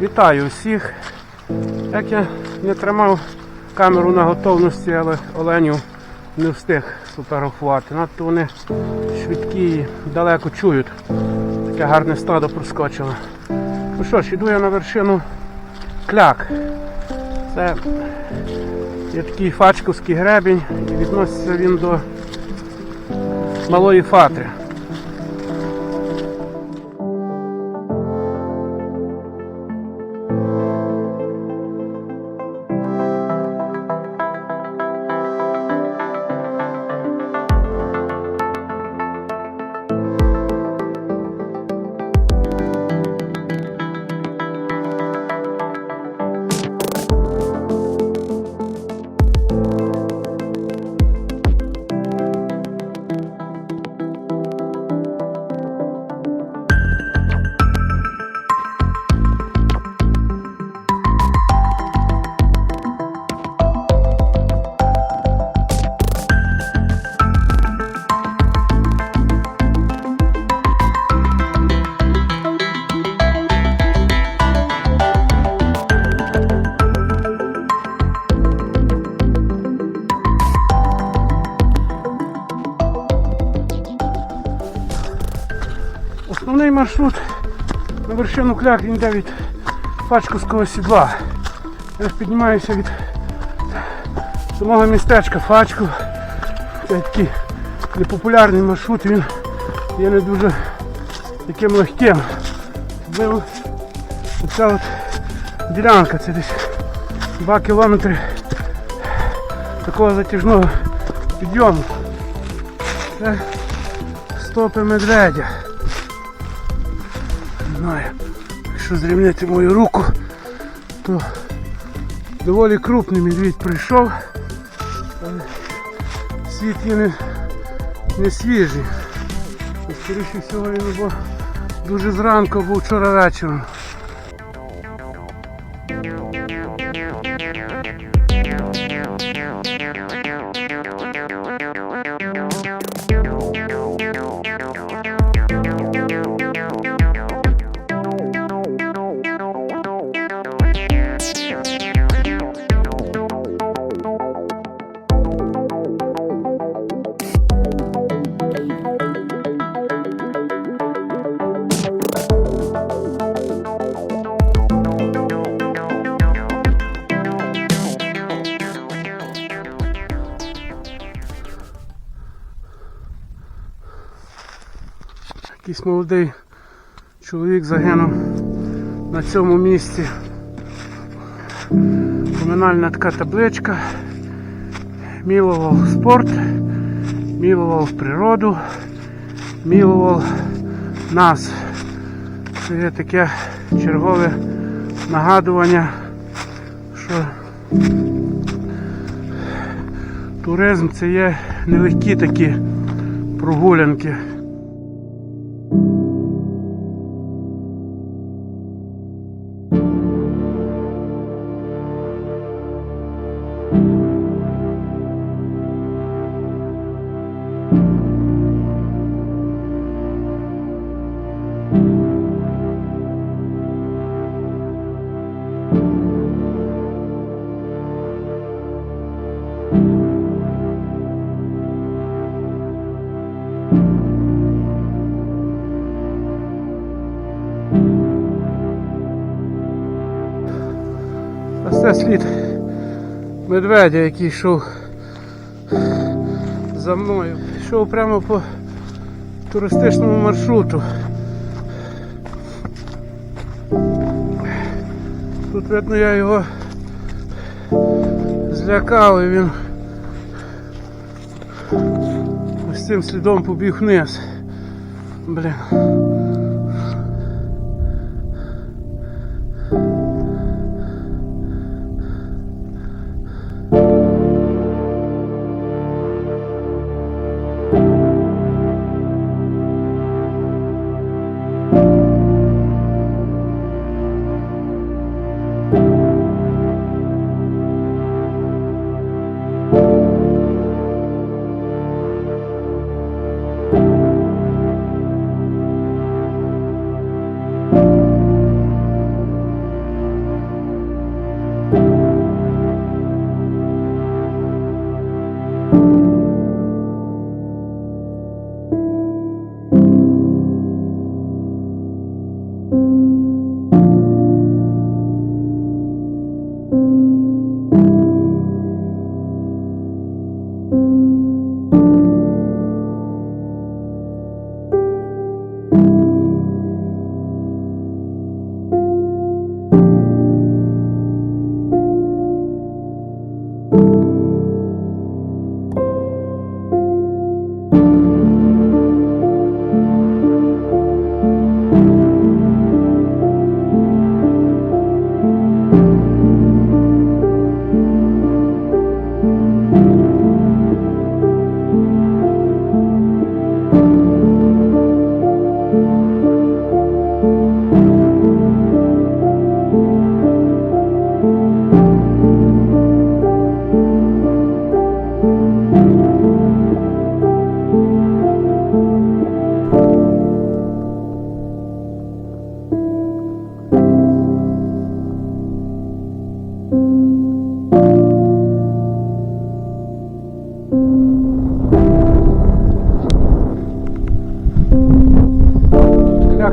Вітаю усіх. Як я не тримав камеру на готовності, але оленів не встиг сфотографувати. Надто вони швидкі і далеко чують. Таке гарне стадо проскочило. Ну що ж, іду я на вершину кляк. Це є такий фачковський гребінь і відноситься він до малої фатри. Маршрут на вершину кляк йде від Фачковського сідла. Я піднімаюся від самого містечка Фачков. Це такий непопулярний маршрут, він є не дуже таким легким. Оця от ділянка, це десь 2 кілометри такого затяжного підйому. Це стопи медведя. Знаю, якщо зрівняти мою руку, то доволі крупний медвідь прийшов, але світ є не, не свіжий. Скоріше всього він був дуже зранку, бо вчора вечором. Якийсь молодий чоловік загинув на цьому місці. Комунальна така табличка. Милував спорт, милував природу, милував нас. Це є таке чергове нагадування, що туризм це є нелегкі такі прогулянки. Це слід медведя, який йшов за мною. Йшов прямо по туристичному маршруту. Тут видно я його злякав і він ось цим слідом побіг вниз. Блін.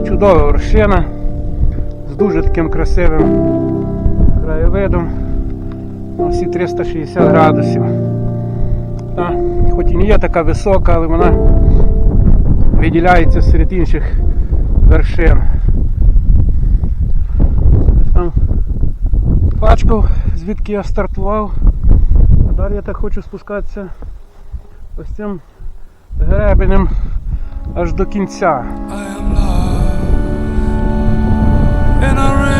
Чудова вершина з дуже таким красивим краєвидом на всі 360 градусів. Та, хоч і не є така висока, але вона виділяється серед інших вершин. Там Пачков, звідки я стартував. А далі я так хочу спускатися ось цим гребенем аж до кінця. and I ran.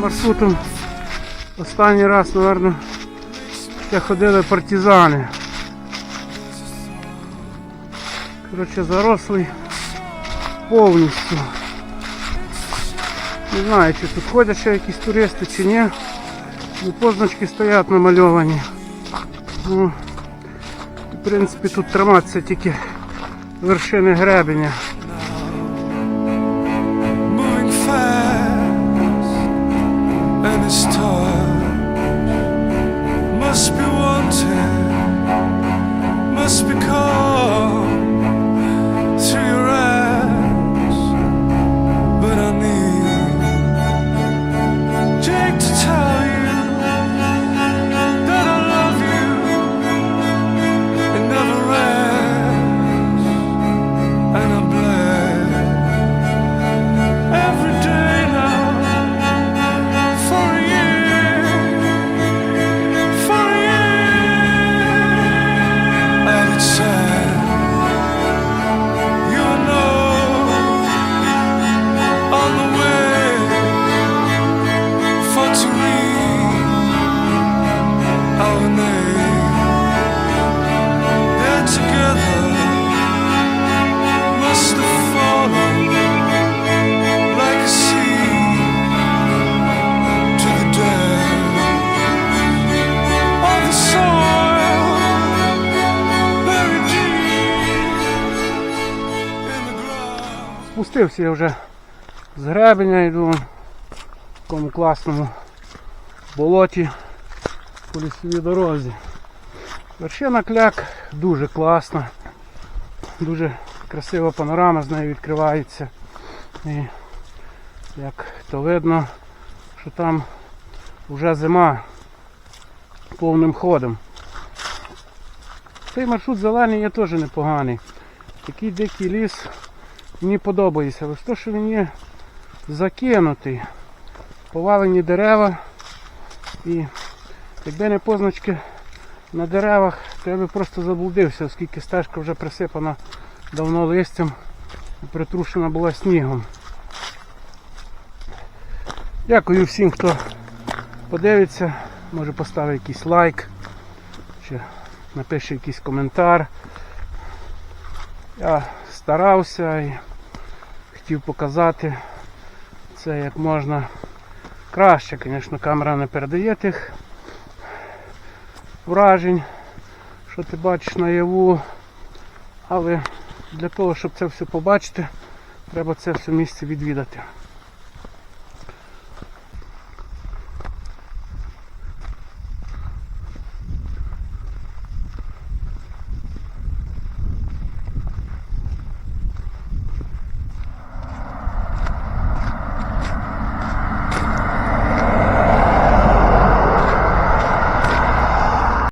Маршрутом останній раз, мабуть, ще ходили партизани. Коротше, зарослий повністю. Не знаю, чи тут ходять ще якісь туристи чи ні. Ну, позначки стоять намальовані. Ну, в принципі, тут триматися тільки вершини гребеня. Спустився я вже з гребеня, йду в такому класному болоті по лісовій дорозі. Вершина кляк дуже класна, дуже красива панорама з нею відкривається. І як то видно, що там вже зима повним ходом. Цей маршрут зелений є теж непоганий. Такий дикий ліс мені подобається. Ось то, що він є закинутий. Повалені дерева. І якби не позначки на деревах, то я би просто заблудився, оскільки стежка вже присипана давно листям і притрушена була снігом. Дякую всім, хто подивиться, може поставить якийсь лайк, чи напише якийсь коментар. Я старався і хотів показати це як можна краще. Звісно, камера не передає тих вражень, що ти бачиш наяву. Але для того, щоб це все побачити, треба це все місце відвідати.